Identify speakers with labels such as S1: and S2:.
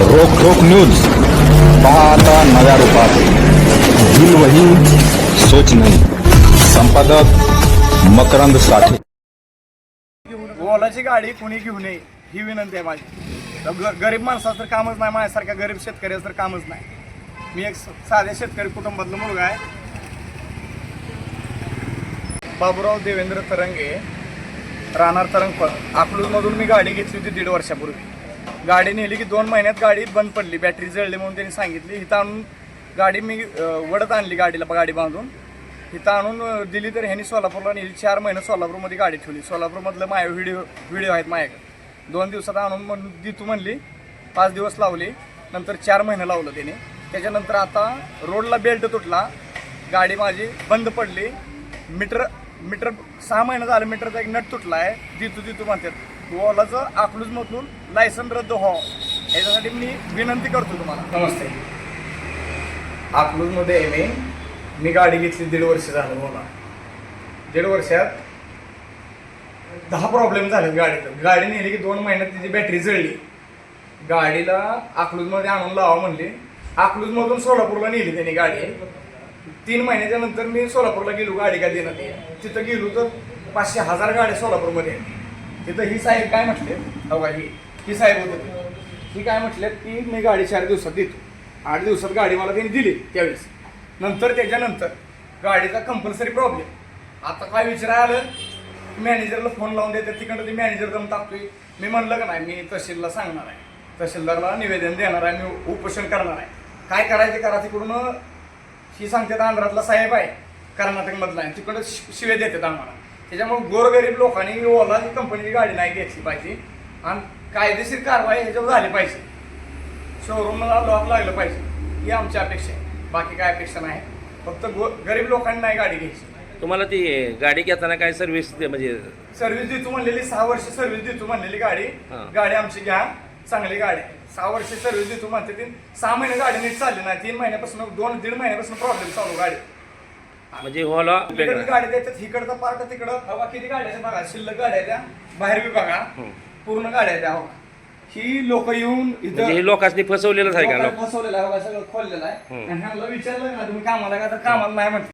S1: रोख रोख न्यूज. पाहता नव्या रूपात. दिल वही सोच नाही. संपादक मकरंद साठे.
S2: ओलाची गाडी कोणी घेऊ नये ही विनंती आहे माझी. गरीब माणसाचं तर कामच नाही माझ्यासारख्या गरीब शेतकऱ्याचं तर कामच नाही. मी एक साध्या शेतकरी कुटुंबातला मुलगा आहे. बाबूराव देवेंद्र तरंगे राहणार तरंगफळ अकलूजमधून मी गाडी घेतली होती दीड वर्षापूर्वी. गाडी नेली की दोन महिन्यात गाडी बंद पडली बॅटरी जळली म्हणून त्यांनी सांगितली. इथं आणून गाडी मी वडत आणली गाडीला गाडी बांधून. इथं आणून दिली तर ह्यांनी सोलापूरला नेली. चार महिने सोलापूरमध्ये गाडी ठेवली. सोलापूरमधलं माय व्हिडिओ व्हिडिओ आहेत माझ्याकडे दोन दिवसात आणून म्हण दितू म्हणली. पाच दिवस लावली. नंतर चार महिने लावलं त्याने. त्याच्यानंतर आता रोडला बेल्ट तुटला. गाडी माझी बंद पडली. मीटर मीटर सहा महिने झालं मीटरचा एक नट तुटला आहे दितू दितू म्हणतात. ओलाचं अकलूजमधून लायसन रद्द व्हावं याच्यासाठी मी विनंती करतो तुम्हाला. नमस्ते. अकलूजमध्ये आहे मी मी गाडी घेतली दीड वर्ष झालं मला. दीड वर्षात दहा प्रॉब्लेम झाले गाडीत. गाडी नेली की दोन महिन्यात तिची बॅटरी जळली. गाडीला अकलूजमध्ये आणून लावा म्हणली. अकलूजमधून सोलापूरला नेली त्यांनी गाडी. तीन महिन्याच्या नंतर मी सोलापूरला गेलो गाडी का देणार तिथं गेलो तर पाचशे हजार गाड्या सोलापूरमध्ये. आहेत. तिथं ही साहेब काय म्हटले हो ही ही साहेब होते ही काय म्हटले की मी गाडी चार दिवसात देतो. आठ दिवसात गाडी मला त्यांनी दिली त्यावेळेस. नंतर त्याच्यानंतर गाडीचा कंपल्सरी प्रॉब्लेम आता काय विचाराय आलं? मॅनेजरला फोन लावून देतात तिकडं ते मॅनेजर दम टाकतोय. मी म्हणलं का नाही मी तहसीलला सांगणार आहे. तहसीलदारला निवेदन देणार आहे मी उपोषण करणार आहे. काय करायचं करा तिकडून ही सांगतात आंध्रातला साहेब आहे. कर्नाटकमधला आहे. तिकडं शि- शिव्या देतात आम्हाला. त्याच्यामुळे गोरगरीब लोकांनी ओला कंपनीची गाडी नाही घेतली पाहिजे. आणि कायदेशीर कारवाई ह्याच्यावर झाली पाहिजे. शोरूमला लॉक लागलं पाहिजे. ही आमची अपेक्षा आहे. बाकी काय अपेक्षा नाही. फक्त गो गरीब लोकांनी नाही गाडी घ्यायची.
S3: तुम्हाला ती गाडी घेताना काय सर्व्हिस म्हणजे
S2: सर्व्हिस देतो म्हणलेली सहा वर्ष सर्व्हिस देतो म्हणलेली गाडी.
S3: हा.
S2: गाडी आमची घ्या. चांगली गाडी. आहे. सहा वर्ष सर्व्हिस देतो म्हणते ती. सहा महिने गाडी नीट चालली नाही. तीन महिन्यापासून दोन दीड महिन्यापासून प्रॉब्लेम चालू गाडी.
S3: म्हणजे हॉला
S2: इकडे गाडी देतात इकडचं पार्ट तिकडं. हवा किती गाड्या बघा शिल्लक गाड्या त्या बाहेर बी बघा. पूर्ण गाड्या आहेत त्या हो. ही लोक येऊन
S3: म्हणजे हे लोकांनी फसवलेलंच आहे का
S2: लोकांना फसवलेलं आहे बघा सगळं खोललेलं आहे. आणि ह्यांना विचारलं ना तुम्ही कामाला का? तर कामाला नाही म्हणते